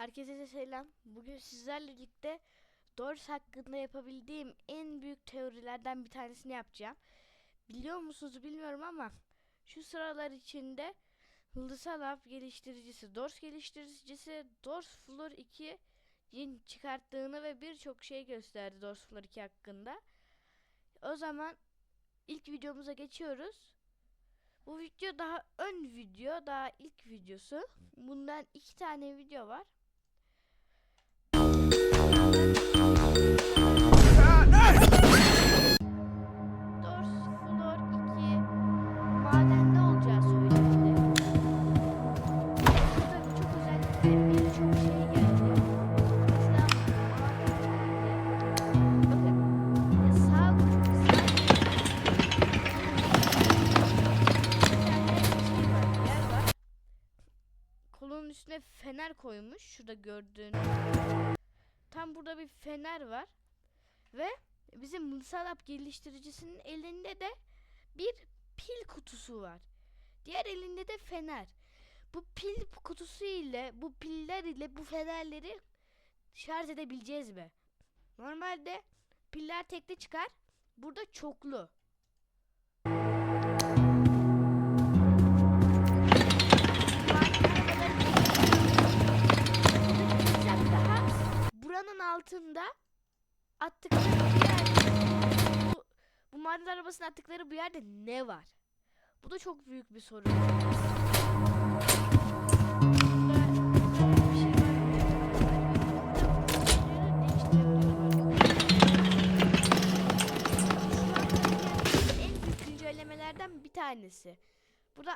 Herkese selam. Bugün sizlerle birlikte Doors hakkında yapabildiğim en büyük teorilerden bir tanesini yapacağım. Biliyor musunuz bilmiyorum ama şu sıralar içinde Hıldızal Hap geliştiricisi, Doors geliştiricisi Doors Floor 2 yeni çıkarttığını ve birçok şey gösterdi Doors Floor 2 hakkında. O zaman ilk videomuza geçiyoruz. Bu video daha ön video, daha ilk videosu. Bundan iki tane video var. Üstüne fener koymuş. Şurada gördüğünüz. Tam burada bir fener var. Ve bizim Mısarap geliştiricisinin elinde de bir pil kutusu var. Diğer elinde de fener. Bu pil kutusu ile bu piller ile bu fenerleri şarj edebileceğiz mi? Normalde piller tekli çıkar. Burada çoklu. Altında attıkları bir yerde bu, bu maden arabasının attıkları bir yerde ne var? Bu da çok büyük bir soru. En büyük güncellemelerden bir tanesi. Burada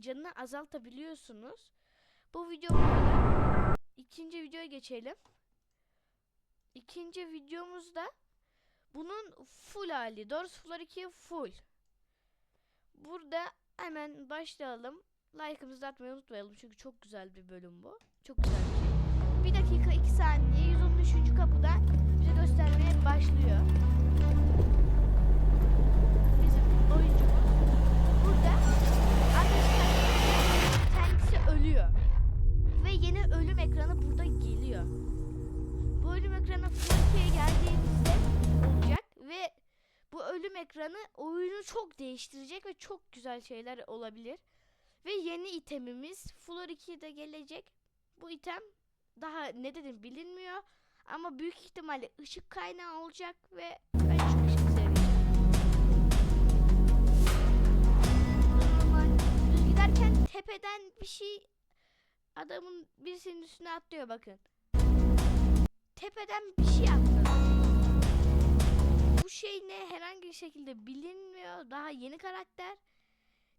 canını azaltabiliyorsunuz. Bu video bu kadar. İkinci videoya geçelim. İkinci videomuzda bunun full hali. Doors Floor 2 full. Burada hemen başlayalım. Like'ımızı atmayı unutmayalım çünkü çok güzel bir bölüm bu. Çok güzel bir şey. Bir dakika 2 saniye 113. kapıda bize göstermeye başlıyor. Ekranı oyunu çok değiştirecek ve çok güzel şeyler olabilir. Ve yeni itemimiz Floor 2'de gelecek. Bu item daha ne dedim bilinmiyor ama büyük ihtimalle ışık kaynağı olacak ve ben çok ışık seviyorum. Düz giderken tepeden bir şey adamın birisinin üstüne atlıyor bakın. Tepeden bir şey atladı. Bu şey ne herhangi bir şekilde bilinmiyor. Daha yeni karakter.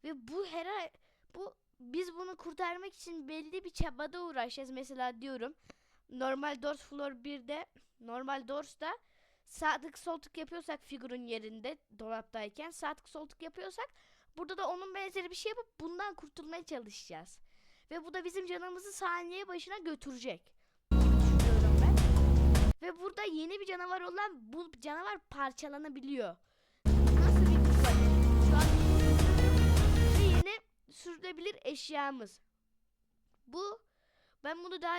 Ve bu hera bu biz bunu kurtarmak için belli bir çabada uğraşacağız. Mesela diyorum normal Doors Floor 1'de normal Doors'da sağ tık sol tık yapıyorsak figürün yerinde dolaptayken sağ tık sol yapıyorsak burada da onun benzeri bir şey yapıp bundan kurtulmaya çalışacağız. Ve bu da bizim canımızı saniye başına götürecek. Ve burada yeni bir canavar olan bu canavar parçalanabiliyor. Nasıl bir kısa? Şu an yeni sürülebilir eşyamız. Bu ben bunu daha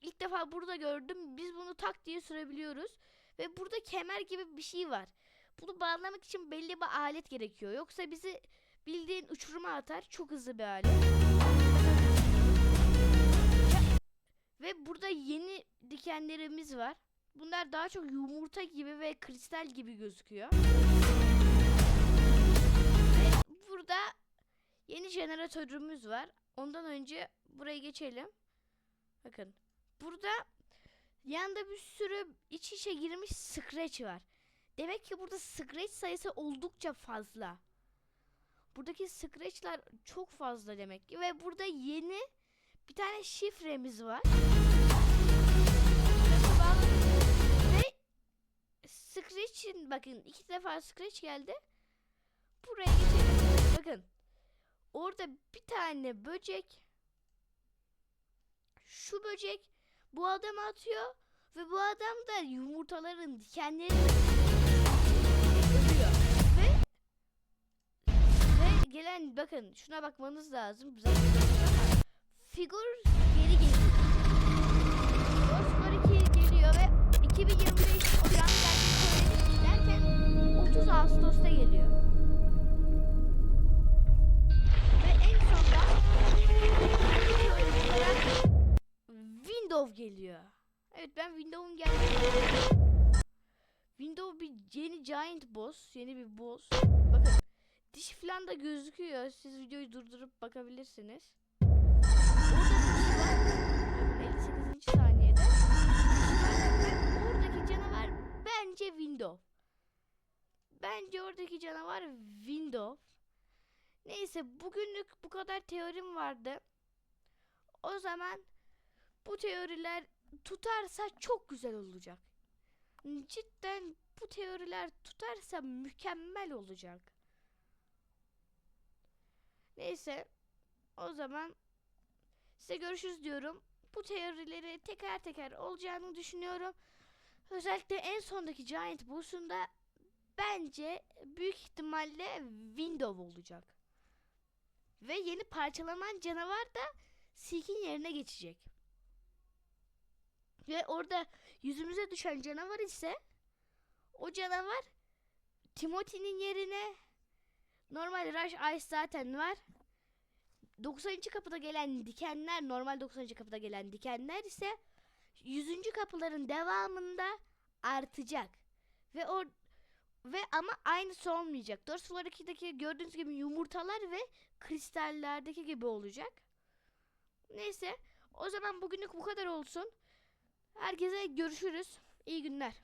ilk defa burada gördüm. Biz bunu tak diye sürebiliyoruz. Ve burada kemer gibi bir şey var. Bunu bağlamak için belli bir alet gerekiyor. Yoksa bizi bildiğin uçuruma atar. Çok hızlı bir alet. Ve burada yeni dikenlerimiz var. Bunlar daha çok yumurta gibi ve kristal gibi gözüküyor. Burada yeni jeneratörümüz var. Ondan önce buraya geçelim. Bakın. Burada yanında bir sürü iç içe girmiş scratch var. Demek ki burada scratch sayısı oldukça fazla. Buradaki scratchlar çok fazla demek ki. Ve burada yeni bir tane şifremiz var. Scratch'in bakın iki defa Scratch geldi. Buraya geçelim. Bakın. Orada bir tane böcek. Şu böcek bu adamı atıyor ve bu adam da yumurtaların dikenlerini gelen bakın şuna bakmanız lazım. Figür geri geliyor. Figür 2 geliyor ve 2025 30 Ağustos'ta geliyor. Ve en sonunda Windows geliyor. Evet ben Windows'un geldiğini Windows bir yeni giant boss, yeni bir boss. Bakın diş falan da gözüküyor. Siz videoyu durdurup bakabilirsiniz. Bence oradaki canavar Windows. Neyse bugünlük bu kadar teorim vardı. O zaman bu teoriler tutarsa çok güzel olacak. Cidden bu teoriler tutarsa mükemmel olacak. Neyse o zaman size görüşürüz diyorum. Bu teorileri teker teker olacağını düşünüyorum. Özellikle en sondaki Giant Boss'unda bence büyük ihtimalle Window olacak. Ve yeni parçalanan canavar da Seek'in yerine geçecek. Ve orada yüzümüze düşen canavar ise o canavar Timothy'nin yerine normal Rush Ice zaten var. 90. kapıda gelen dikenler normal 90. kapıda gelen dikenler ise 100. kapıların devamında artacak. Ve o ve ama aynısı olmayacak. 4 Solar 2'deki gördüğünüz gibi yumurtalar ve kristallerdeki gibi olacak. Neyse o zaman bugünlük bu kadar olsun. Herkese görüşürüz. İyi günler.